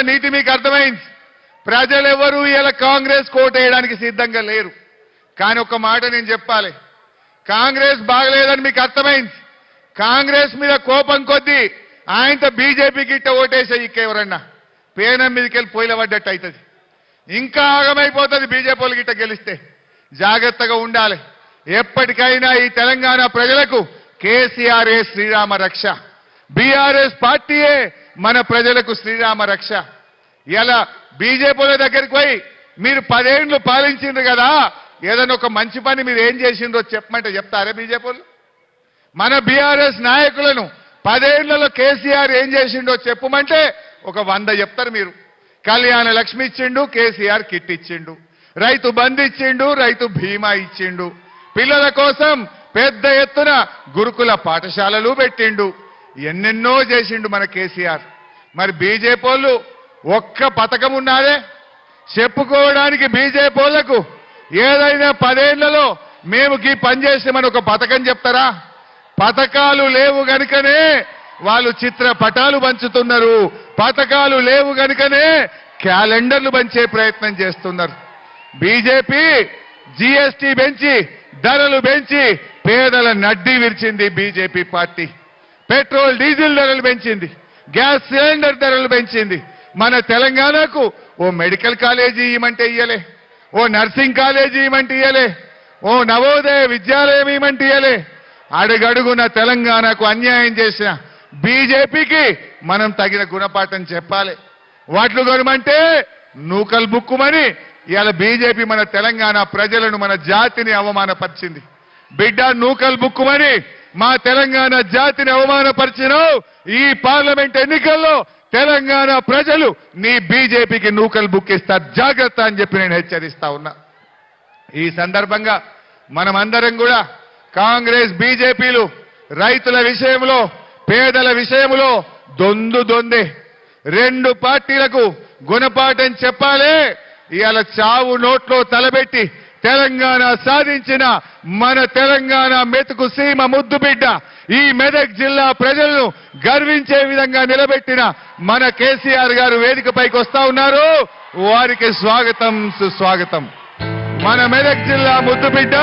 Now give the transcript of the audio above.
నీతి మీకు అర్థమైంది. ప్రజలెవరూ ఇలా కాంగ్రెస్ కోటేయడానికి సిద్ధంగా లేరు. కానీ ఒక మాట నేను చెప్పాలి. కాంగ్రెస్ బాగలేదని మీకు అర్థమైంది. కాంగ్రెస్ మీద కోపం కొద్దీ ఆయనతో బీజేపీకి ఇట్ట ఓటేసే ఇక్కెవరన్నా పేనం మీదకి వెళ్ళి పొయ్యిల పడ్డట్టు అవుతుంది. ఇంకా ఆగమైపోతుంది బీజేపీ వాళ్ళకి ఇట్ట గెలిస్తే. జాగ్రత్తగా ఉండాలి. ఎప్పటికైనా ఈ తెలంగాణ ప్రజలకు కేసీఆర్ఏ శ్రీరామ రక్ష. బీఆర్ఎస్ పార్టీయే మన ప్రజలకు శ్రీరామ రక్ష. ఇలా బీజేపీల దగ్గరికి పోయి మీరు పదేండ్లు పాలించిండ్రు కదా ఏదైనా ఒక మంచి పని మీరు ఏం చేసిండ్రో చెప్పమంటే చెప్తారా బీజేపీలు మన బీఆర్ఎస్ నాయకులను పదేళ్ళలో కేసీఆర్ ఏం చేసిండో చెప్పమంటే ఒక వంద చెప్తారు మీరు. కళ్యాణ లక్ష్మి ఇచ్చిండు కేసీఆర్ కిట్ ఇచ్చిండు. రైతు బంద్ ఇచ్చిండు రైతు బీమా ఇచ్చిండు. పిల్లల కోసం పెద్ద ఎత్తున గురుకుల పాఠశాలలు పెట్టిండు. ఎన్నెన్నో చేసిండు మన కేసీఆర్. మరి బీజేపీ వాళ్ళు ఒక్క పథకం ఉన్నారే? చెప్పుకోవడానికి బీజేపీ వాళ్ళకు ఏదైనా పదేళ్ళలో మేము గీ పని చేసామని ఒక పథకం చెప్తారా? పథకాలు లేవు గనుకనే వాళ్ళు చిత్ర పటాలు పంచుతున్నారు. పథకాలు లేవు గనుకనే క్యాలెండర్లు పంచే ప్రయత్నం చేస్తున్నారు. బీజేపీ జీఎస్టీ పెంచి ధరలు పెంచి పేదల నడ్డి విరిచింది బీజేపీ పార్టీ. పెట్రోల్ డీజిల్ ధరలు పెంచింది. గ్యాస్ సిలిండర్ ధరలు పెంచింది. మన తెలంగాణకు ఓ మెడికల్ కాలేజీ ఇవ్వమంటే ఇయ్యలే. ఓ నర్సింగ్ కాలేజీ ఇవ్వమంటే ఇయ్యలే. ఓ నవోదయ విద్యాలయం ఇవ్వమంటే ఇయ్యలే. అడుగడుగున తెలంగాణకు అన్యాయం చేసిన బీజేపీకి మనం తగిన గుణపాఠం చెప్పాలి. వాట్లు కొనమంటే నూకలు బుక్కుమని ఇవాళ బీజేపీ మన తెలంగాణ ప్రజలను మన జాతిని అవమానపరిచింది. బిడ్డ నూకలు బుక్కుమని మా తెలంగాణ జాతిని అవమానపరిచినావు ఈ పార్లమెంట్ ఎన్నికల్లో తెలంగాణ ప్రజలు నీ బీజేపీకి నూకలు బుక్కిస్తారు జాగ్రత్త అని చెప్పి నేను హెచ్చరిస్తా ఉన్నా. ఈ సందర్భంగా మనమందరం కూడా కాంగ్రెస్ బీజేపీలు రైతుల విషయంలో పేదల విషయంలో దొందు దొందే. రెండు పార్టీలకు గుణపాఠం చెప్పాలే ఇవాళ చావు నోట్లో తలబెట్టి తెలంగాణ సాధించిన మన తెలంగాణ మెతుకు సీమ ముద్దు బిడ్డ. ఈ మెదక్ జిల్లా ప్రజలను గర్వించే విధంగా నిలబెట్టిన మన కేసీఆర్ గారు వేదికపైకి వస్తా ఉన్నారు. వారికి స్వాగతం సుస్వాగతం. మన మెదక్ జిల్లా ముద్దుబిడ్డ